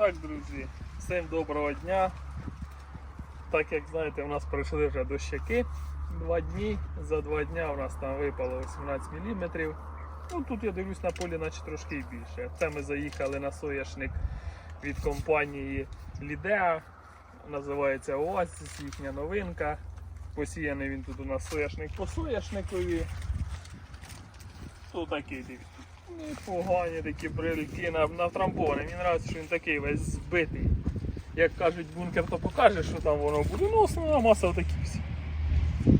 Так, друзі, всім доброго дня. Так як знаєте, у нас пройшли вже дощаки два дні. За два дня у нас там випало 18 мм. Ну тут я дивлюсь на полі, наче трошки більше. Це ми заїхали на соняшник від компанії Лідеа. Називається Оазіс, їхня новинка. Посіяний він тут у нас соняшник по соняшникові. Тут такий дивіться. Непогані такі брильки на, натрамбовані. Мені подобається, що він такий весь збитий. Як кажуть, бункер, то покаже, що там воно буде. Ну, основна маса такі всі.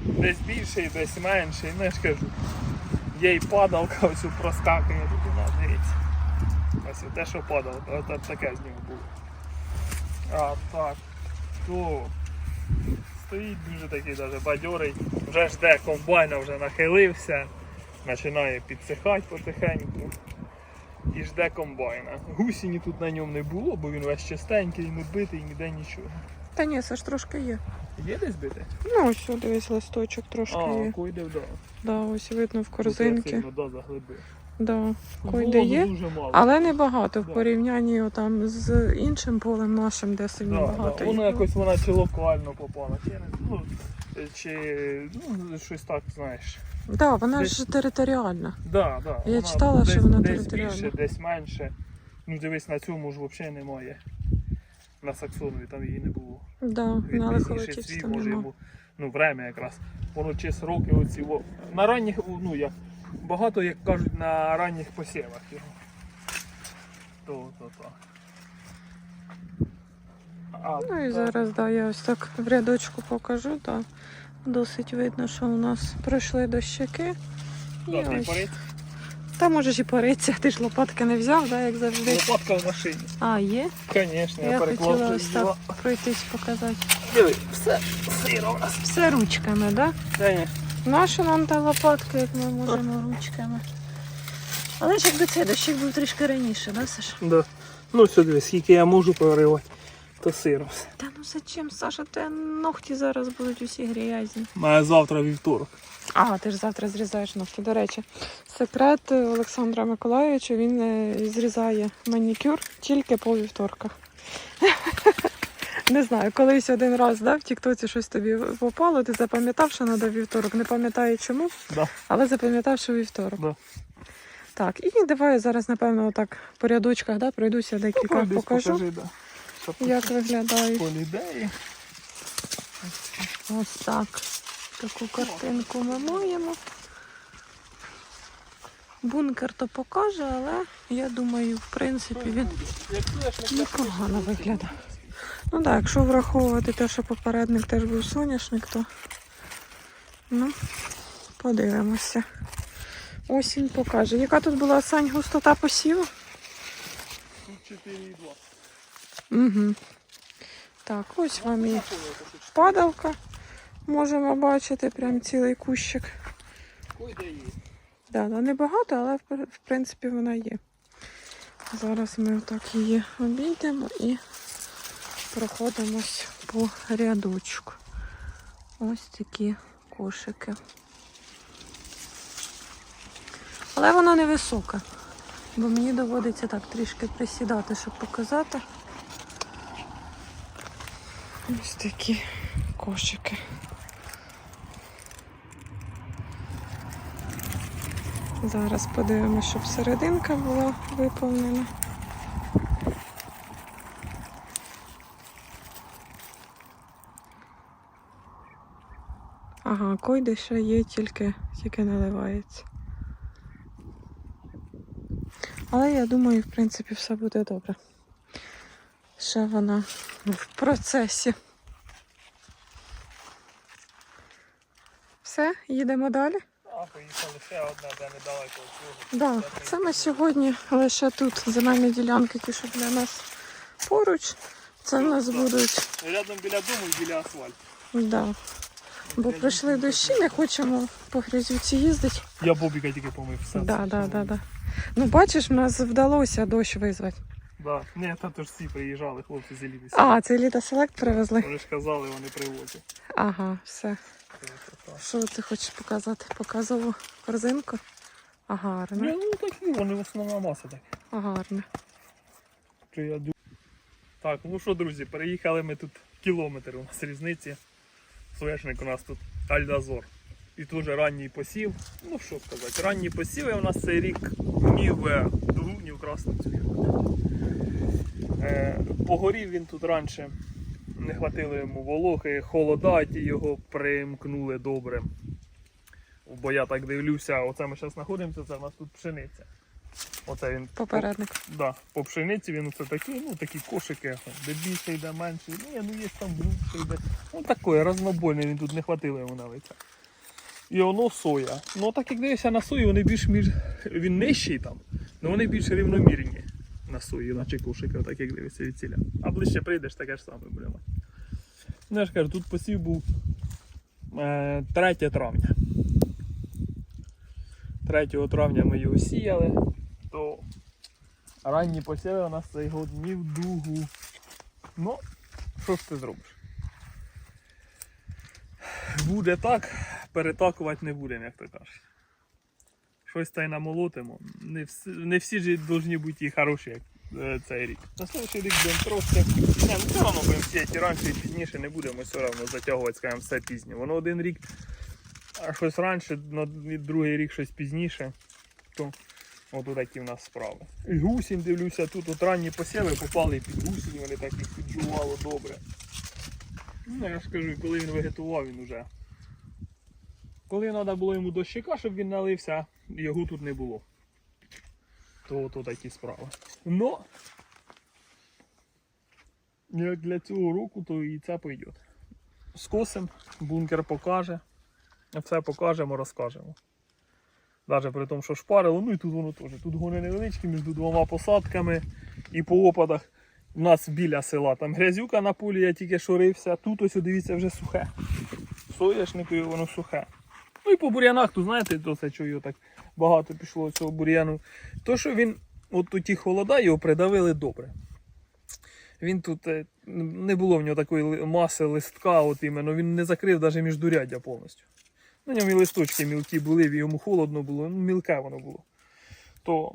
Десь більший, десь менший. Ну, ж кажу. Є і падалка, ось проскакує тут у нас, дивіться. Ось те, що падалка, ось таке з нього було. А так, то стоїть дуже такий даже бадьорий. Вже жде комбайна, вже нахилився починає підсихати потихеньку і жде комбайна. Гусіні тут на ньому не було, бо він весь чистенький, не битий, ніде нічого. Та ні, це ж трошки є. Є десь бити? Ну, ось сюди дивись, листочок трошки А, є. койде вдома. Да, ось видно в корзинки. Сильно, да, заглибив. Да, койде є. Але небагато Да. в порівнянні отам з іншим полем нашим, де сильно Да, багато. да. Воно якось вона чи локально попала, не- ну, чи ну, щось так, знаєш. Да, вона десь- ж територіальна. Да, да. Я вона читала, що десь, вона десь територіальна. більше, десь менше. Ну дивись, на цьому ж взагалі немає. На Саксонові там її не було. Да, Він на там може йому ну, время якраз. Воно чи роки оці. во- На ранніх, ну як багато, як кажуть, на ранніх посівах його. То, то, то. А, Ну і та- зараз, да, я ось так в рядочку покажу, да. Досить видно, що у нас пройшли дощаки. І Да, ось. порець. Та можеш і поритися, ти ж лопатки не взяв, да, як завжди. Лопатка в машині. А, є? Звісно, я, Я хотіла ось так пройтись показати. Диви, все сиро. Все ручками, да? Та Нащо нам та лопатка, як ми можемо ручками? Але ж якби цей дощик був трішки раніше, да, Саш? Да. Ну сюди, скільки я можу проривати, то. Та ну зачем, Саша, те ногті зараз будуть усі грязні. Має завтра вівторок. А, ти ж завтра зрізаєш ногті. До речі, секрет Олександра Миколайовича, він е, зрізає манікюр тільки по вівторках. Не знаю, колись один раз да, в Тіктоці щось тобі попало, ти запам'ятав, що треба вівторок. Не пам'ятаю чому, Да. але запам'ятав, що вівторок. Да. Так, і давай зараз, напевно, отак по рядочках да, пройдуся декілька Пройдись, покажу, покажи, да. Як виглядає. полідеї. Ось так. Таку картинку ми маємо. Бункер то покаже, але я думаю, в принципі, він непогано виглядає. Ну так, якщо враховувати те, що попередник теж був соняшник, то ну, подивимося. Осінь покаже. Яка тут була сань густота посіву? Тут 4,2. Угу. Так, ось вам і падалка. Можемо бачити прям цілий кущик. Да, да, небагато, але в, в принципі вона є. Зараз ми отак її обійдемо і проходимось по рядочку. Ось такі кошики. Але вона невисока, бо мені доводиться так трішки присідати, щоб показати. Ось такі кошики. Зараз подивимося, щоб серединка була виповнена. Ага, койди ще є, тільки, тільки наливається. Але я думаю, в принципі, все буде добре. Ще вона в процесі. Все, їдемо далі. А, поїхали ще одна, де недалеко цього. Да, це ми сьогодні лише тут земельні ділянки, ті, що для нас поруч. Це в нас будуть. Рядом біля дому і біля асфальту. Да. Бо прийшли дощі, не хочемо по грязюці їздити. Я Бобіка тільки помив все. Да, да, да, да. Ну бачиш, в нас вдалося дощ визвати. Да. Ні, та то ж всі приїжджали, хлопці з Еліти. А, це літа селект привезли. Вони ж казали, вони привозять. Ага, все. Що ти хочеш показати? Показову корзинку? А гарно. ну такі, вони в основному маса так. А гарно. Що я ду- Так, ну що, друзі, переїхали ми тут кілометр у нас різниці. Соняшник у нас тут Альдазор. І тут же ранній посів. Ну що сказати, ранні посіви у нас цей рік ні в дугу, ні в красну цвірку. Е, погорів він тут раніше, не хватило йому вологи, холода, ті його примкнули добре. Бо я так дивлюся, оце ми зараз знаходимося, це в нас тут пшениця. Оце він Попередник. Да, по пшениці він оце такий, ну такі кошики, де більше йде, менше. Ні, ну є там глубше йде. Ну такий, разнобойний, він тут не хватило йому на лице. І воно соя. Ну так як дивишся на сою, вони більш між. Він нижчий там, але вони більш рівномірні на сої, наче кошики, так як дивишся від ціля. А ближче прийдеш, таке ж саме буде мати. Ну я ж кажу, тут посів був е, 3 травня. 3 травня ми його сіяли, то ранні посіви у нас цей год ні в дугу. Ну, що ж ти зробиш? Буде так, перетакувати не будемо, як то кажуть. Щось та й намолотимо. Не всі, не всі ж повинні бути хороші, як е, цей рік. На следующий рік будемо трошки. Не, ну все одно будемо сіяти раніше і пізніше, не будемо все одно затягувати, скажімо, все пізнє. Воно один рік, а щось раніше, на другий рік щось пізніше. То От такі в нас справи. І гусінь дивлюся, тут от ранні посіви попали під гусінь, вони так їх піджувало добре. Ну, я ж кажу, коли він вегетував, він уже. Коли треба було йому дощика, щоб він налився, його тут не було. То то такі справи. Но як для цього року, то і це пойде. Скосим, бункер покаже. Все покажемо, розкажемо. Навіть при тому, що шпарило, ну і тут воно теж. Тут гони невеличкі між двома посадками і по опадах. У нас біля села там грязюка на полі, я тільки шорився. Тут ось дивіться вже сухе. Соняшнику воно сухе. Ну і по бур'янах, тут знаєте, то це його так багато пішло цього бур'яну. То, що він, от у ті холода, його придавили добре. Він тут е, не було в нього такої маси листка, от іменно, він не закрив навіть міждуряддя повністю. На ньому і листочки мілкі були, і йому холодно було, ну мілке воно було. То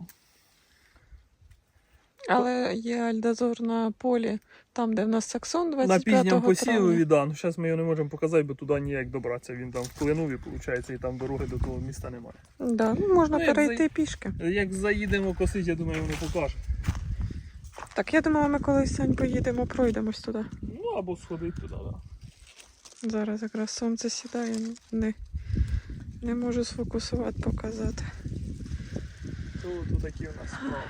Але є альдазор на полі, там, де в нас саксон на пізньому посіві, травня. да, ну зараз ми його не можемо показати, бо туди ніяк добратися. Він там в Клинові, виходить, і там дороги до того міста немає. Да, ну, можна Ну, як перейти пішки. Як заїдемо косити, я думаю, вони покаже. Так, я думала, ми колись Сань, поїдемо, пройдемось туди. Ну або сходити туди, да. Зараз якраз сонце сідає, не, не можу сфокусувати, показати. То, то такі у нас справи.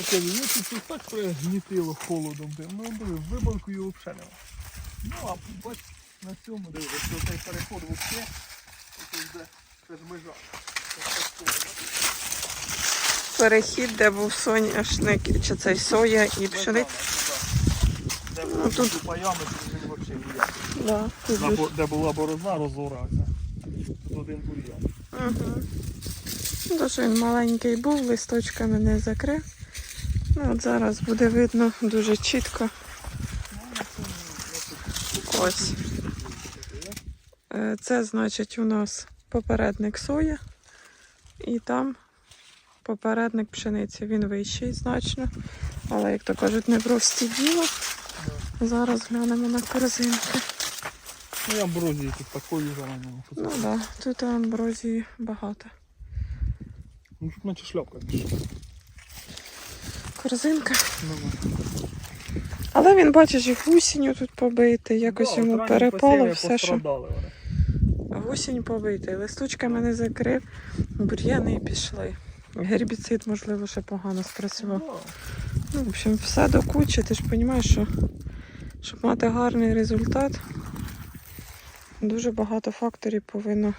Оце ну тут, так пригнітило холодом. Ну виборку його взагалі нема. Ну а бач на цьому диви, що цей переход взагалі, це це ж межа. Перехід, де був соняшник, чи цей соя і пшениця. Де Ну, тут- паями, він взагалі ніяк. Да, Де була борозна, розорався. Тут один бур'ян. То, що він маленький був, листочками не закрив. Ну, от зараз буде видно дуже чітко. Ось. Е, Це значить у нас попередник соя. І там попередник пшениці. Він вищий значно. Але, як то кажуть, не прості діло. Зараз глянемо на корзинки. Ну я амброзії тут такої заранено. Ну так, да, тут амброзії багато. Ну тут наче шляпка. Корзинка. Ну, Але він, бачиш, і гусінню тут побитий, якось да, йому перепало все, що гусінь побитий, листочками не закрив, бур'яни пішли. Гербіцид, можливо, ще погано спрацював. Ну, Ну, в общем, все до кучі, ти ж розумієш, що щоб мати гарний результат, дуже багато факторів повинно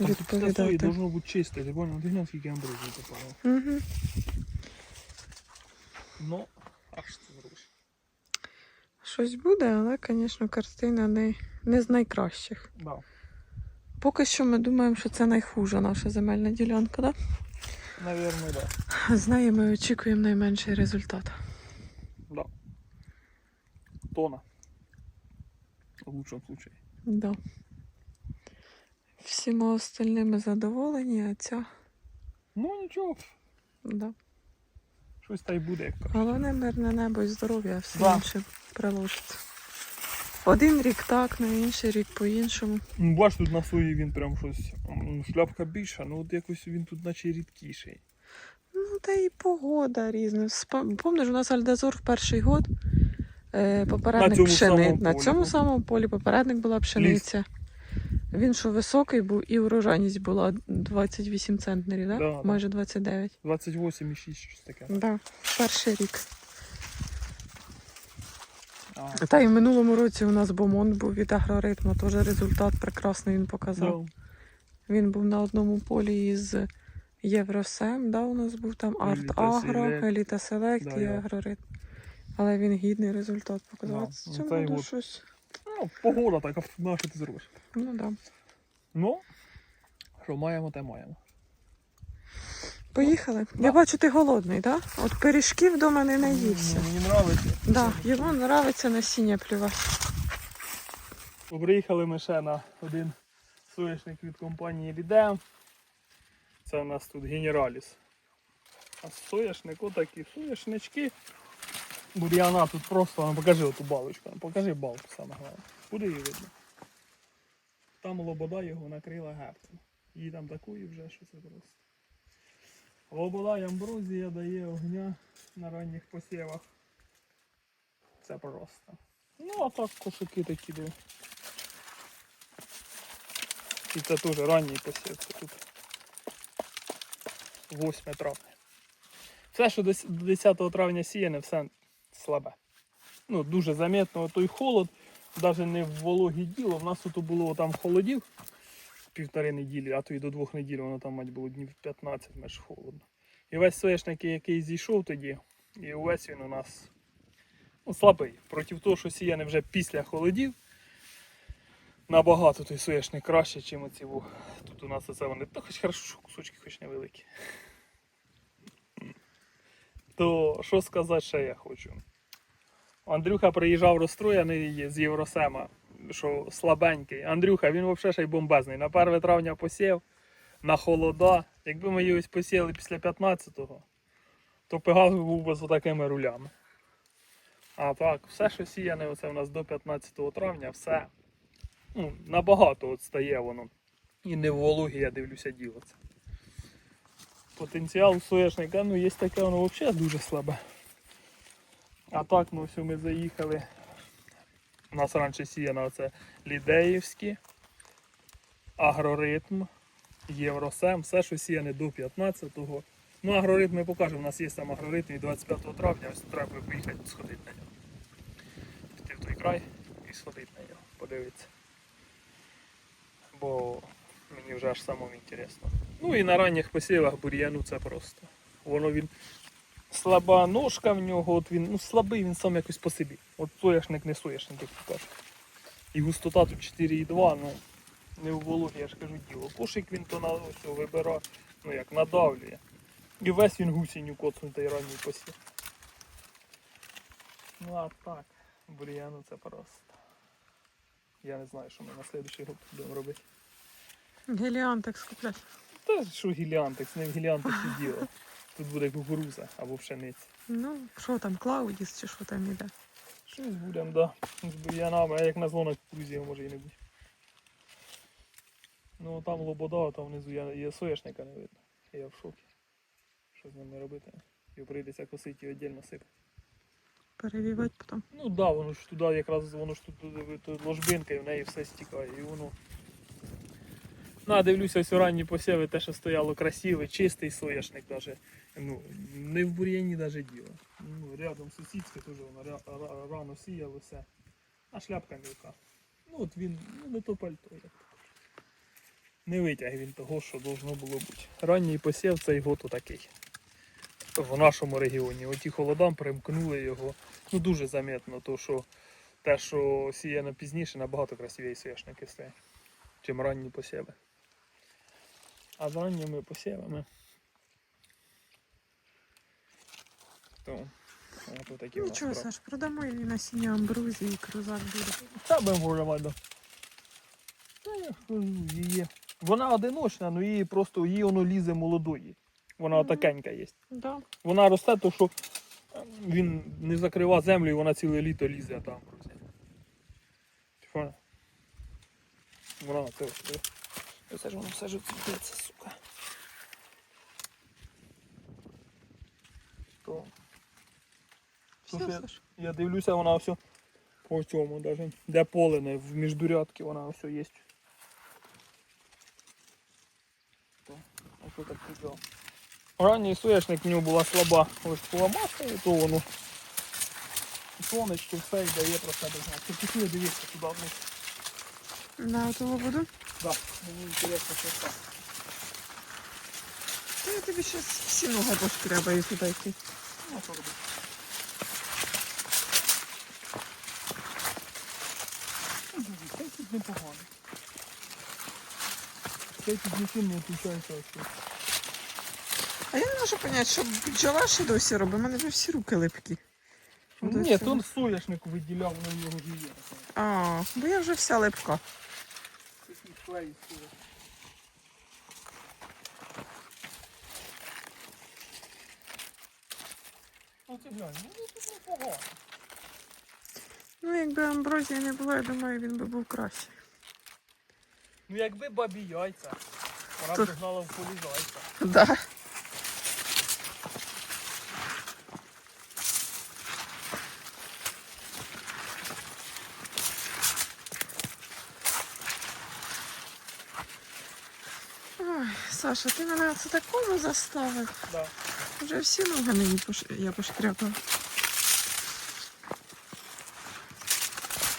відповідати. должно бути чисте, ти понял? Ти скільки амброзії попало. Угу. Ну, аж це зробиш. Щось буде, але, звісно, картина не, не з найкращих. Да. Поки що ми думаємо, що це найхужа наша земельна ділянка, так? Наверно, да. З неї ми очікуємо найменший результат. да. Тона. В лучшем случае. Да. Всіма остальними задоволені, а ця Ну нічого, Да. Щось та й буде, як кажуть. Головне мирне небо і здоров'я, а все Да. інше приложиться. Один рік так, на інший рік по-іншому. Ну, Бач, тут на сої він прям щось. м, Шляпка більша, ну от якось він тут наче рідкіший. Ну, та і погода різна. Спа- Помниш, у нас Альдазор в перший год. Е, попередник На цьому пшени... самому На полі, цьому самому полі попередник була пшениця. Він що високий був, і урожайність була 28 центнерів, да? Да, да. майже 29. 28,6 щось таке. Да, перший рік. А, Та й в минулому році у нас бомонд був від агроритму, теж результат прекрасний він показав. да. Він був на одному полі із Євросем, да, у нас був там Арт Еліта Агро, Селект. Еліта Селект Да, і я. Агроритм. Але він гідний результат показав. Да, ну, та й буде от. щось. Ну, погода така, на що ти зробиш? Ну да. Ну, що маємо, те маємо. Поїхали. Да. Я бачу, ти голодний, так? Да? От пиріжків вдома не наївся. Ну, Мені подобається. Да, йому подобається насіння плювати. Приїхали ми ще на один соняшник від компанії Лідем. Це у нас тут Генераліс. А соняшник отакі соняшнички. Бур'яна тут просто, ну, покажи оту балочку, покажи балку саме головне. Куди її видно? Там лобода його накрила гептом. Її там такої вже, що це просто. Лобода і амброзія дає огня на ранніх посівах. Це просто. Ну, а так кошики такі диви. І це теж ранній посів. Це тут 8 травня. Все, що до 10 травня сіяне, все слабе. Ну, дуже замітно той холод, навіть не в вологі діло. В нас тут було там холодів півтори неділі, а то й до двох неділь, воно там мать було днів 15 меж холодно. І весь соняшник, який зійшов тоді, і увесь він у нас ну, слабий. Проти того, що сіяне вже після холодів, набагато той соняшник краще, ніж оці. Тут у нас оце вони. То хоч хорошо, що кусочки хоч невеликі. То що сказати ще я хочу? Андрюха приїжджав розстроєний з Євросема, що слабенький. Андрюха, він взагалі ще й бомбезний. На 1 травня посів, на холода. Якби ми ось посіяли після 15-го, то Пегас був би з такими рулями. А так, все, що сіяне, оце у нас до 15 травня, все ну, набагато от стає воно. І не в вологі, я дивлюся, це. Потенціал соняшника, ну є таке, воно взагалі дуже слабе. А так, ну все, ми заїхали. У нас раніше сіяно оце Лідеївські, Агроритм, Євросем, все, що сіяне до 15-го. Ну, агроритм ми покажемо, у нас є там агроритм і 25 травня, ось треба поїхати сходити на нього. Піти в той край і сходити на нього, подивитися. Бо мені вже аж самому інтересно. Ну і на ранніх посівах бур'яну це просто. Воно він слаба ножка в нього, от він ну, слабий він сам якось по собі. От соняшник не соняшник, як кажеш. І густота тут 4,2, ну не в вологі, я ж кажу діло. Кошик він то на ось вибира, ну як надавлює. І весь він гусінню коцнутий ранній посів. Ну а так, бур'яну це просто. Я не знаю, що ми на слідуючий год будемо робити. Геліантик скуплять. Та що гіліантекс, не в гіліантексі діло. Тут буде кукуруза або пшениця. Ну, що там, Клаудіс чи що там іде? Щось будемо, да. З бур'янами, а як назло на кукурузі його може і не бути. Ну там лобода, а там внизу я, є соняшника не видно. Я в шокі. Що з ними робити? Його прийдеться косити і віддільно сипати. Перевівати потім. Ну так, да, воно ж туди якраз воно ж тут, тут ложбинка і в неї все стікає. І воно. Ну, а дивлюся, ось ранні посіви, те, що стояло красивий, чистий соняшник даже. Ну, не в бур'яні навіть діло. Ну, рядом сусідське теж воно ра- ра- рано сіялося. А шляпка мілка. Ну от він, ну не то пальто, як. Не витяг він того, що должно було бути. Ранній посів цей год такий. В нашому регіоні. Оті холодам примкнули його. Ну дуже замітно, то що те, що сіяно пізніше, набагато красивіші соняшники стоять, чим ранні посіви. А з ранніми посівами. То, от такі у нас Нічого. Саш, продамо її насіння амбрузії, і крузак буде. Та би може мати. Та я ж кажу, її. Вона одиночна, але її просто її воно лізе молодої. Вона отакенька є. Да. Вона росте, то що е, він не закрива землю і вона ціле літо лізе там. Вона це ось. Оце ж воно все ж цвітеться, сука. То. Все, Слушай, Саш. Я дивлюся, вона все по цьому даже. Де полене, в міждурядки вона все є. То, А що так піджав? Ранній соняшник в нього була слаба листкова маса, і то воно сонечко все і дає про себе знати. Ти дивитися туди вниз. На того воду? Да, мені інтересно, що там. Та я тобі щас всі ноги пошкрябаю туди йти. Ну, а що робити? Ну, Цей тут непогано. Цей тут нічим не тут. А я не можу зрозуміти, що бджола ще досі робить. У мене вже всі руки липкі. Ні, то соняшник виділяв на нього ж є. А, бо я вже вся липка. Такий клей соняшник. Ну це глянь, ну тут непогано. Ну, якби амброзії не було, я думаю, він би був кращий. Ну якби бабі яйця, вона То- б гнала в полі зайця. Да. Саша, ти мене це такому заставив. Да. Вже всі ноги мені пош... я поштряпала.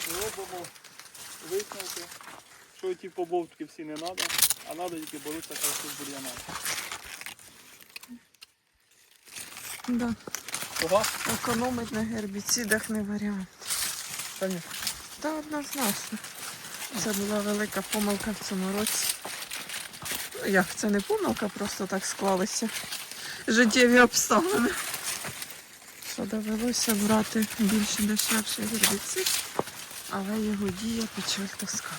Робимо висновки, що ті побовтки всі не треба, а треба тільки боротися краще з бур'янами. Да. Ага, Економить на гербіцидах не варіант. та ні. Та однозначно. Це була велика помилка в цьому році. Ну як, це не помилка, просто так склалися життєві обставини. Що довелося брати більш дешевший гербіцид, але його дія печаль тоска.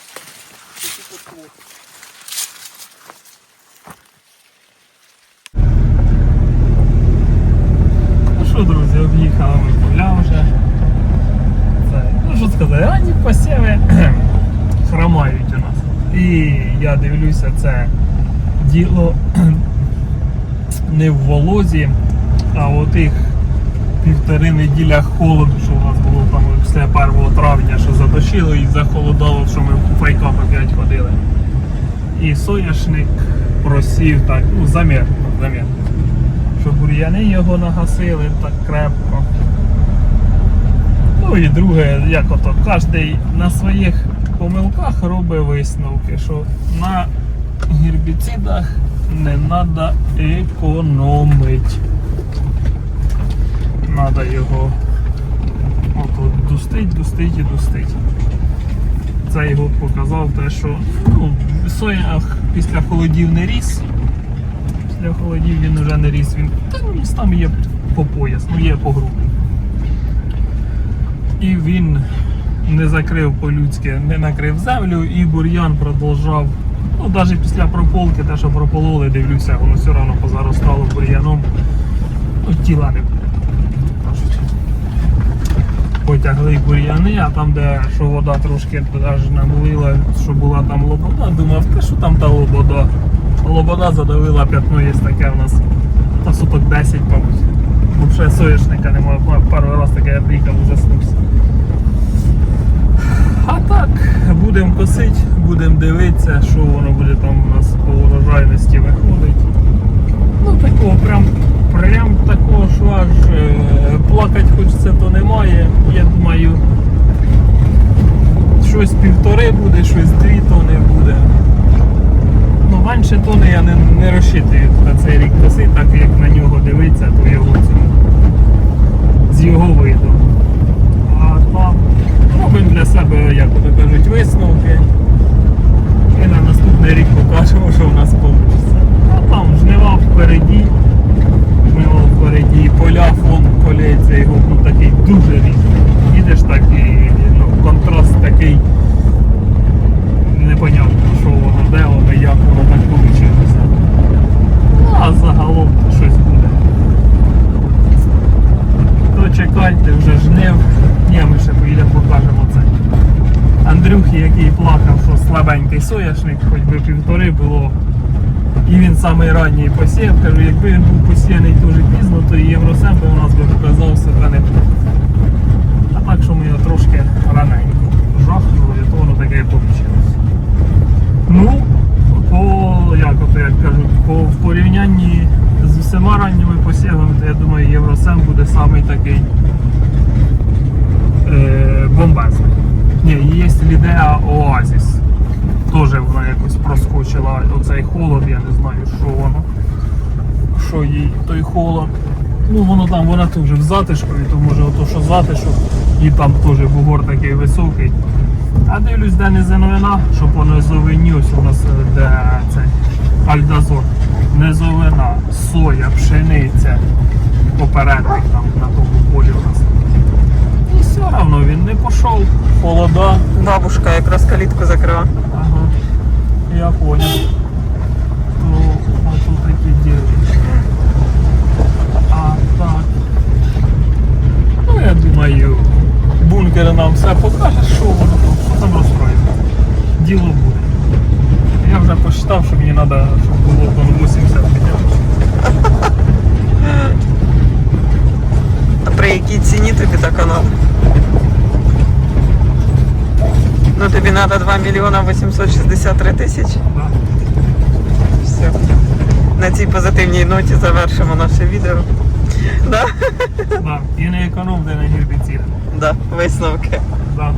Ну що, друзі, об'їхали ми поля вже. Це, ну що сказати, ранні посіви хромають у нас. І я дивлюся, це діло не в волозі, а у тих півтори неділя холоду, що у нас було там після 1 травня, що задощило і захолодало, що ми в файках опять ходили. І соняшник просів так, ну замірно, замірно. Що бур'яни його нагасили так крепко. Ну і друге, як ото, кожен на своїх помилках робить висновки, що на гербіцидах не треба економити. Треба його от, дустить, дустить і дустить. Цей год показав те, що ну, соя після холодів не ріс. Після холодів він вже не ріс, він ну, там є по пояс, ну є по груди. І він не закрив по-людськи, не накрив землю, і бур'ян продовжав. Ну, навіть після прополки, те, що пропололи, дивлюся, воно все одно позаростало бур'яном. Ну, тіла не. Потягли бур'яни, а там, де що вода трошки аж намлила, що була там лобода, думав, та що там та лобода. Лобода задавила п'ятно, є таке у нас та суток 10, мабуть. Ще соняшника немає, пару раз таке я приїхав і заснувся. А так, будемо косити, будемо дивитися, що воно буде там у нас по урожайності виходить. Ну такого прям, прям такого, що аж е, плакати хочеться, то немає. Я думаю, щось півтори буде, щось дві тони буде. Ну, менше тони я не, не розчитую на цей рік коси, так як на нього дивитися, то його з його виду. А там робимо для себе, як то кажуть, висновки ми на наступний рік покажемо, що у нас вийде. А там жнива впереді, жнива впереді, поля, фон поліється, його ну, такий дуже різний. Їдеш такий, ну, контраст такий непонятно, що воно де воно, як воно так вийшло. Ну, а загалом щось буде. То чекайте вже жнив. Ні, ми ще поїдемо, покажемо це що слабенький соняшник, хоч би півтори було. І він самий ранній посів. Кажу, якби він був посіяний дуже пізно, то і Євросем би у нас би показав себе не А так, що ми його трошки раненько жахнули, то воно таке і вийшло. Ну, по, як, ото, як кажуть, по, в порівнянні з усіма ранніми посівами, то я думаю, Євросем буде самий такий е, бомбезний. Ні, є Лідеа Оазіс. Теж вона якось проскочила оцей холод, я не знаю, що воно. Що їй той холод. Ну воно там, вона теж в затишку, і то може ото, що затишок, і там теж бугор такий високий. А дивлюсь, де не новина, що по низовині, ось у нас де цей Альдазор. Низовина, соя, пшениця, попередник там на тому полі у нас. Все одно він не пішов, холода. Бабушка якраз калітку закрила. Ага, я понял. Ну, тут такі діли. А так. Ну, я думаю, бункер нам все покаже, що воно там, що там розстроїти. Діло буде. Я вже посчитав, що мені треба, щоб було тонн 80 хоча б. При якій ціні тобі така канал? Ну тобі треба 2 мільйона 863 тисячі. Все. На цій позитивній ноті завершимо наше відео. Да? Да. І не економ, де на гербіцид. Да, висновки. Да.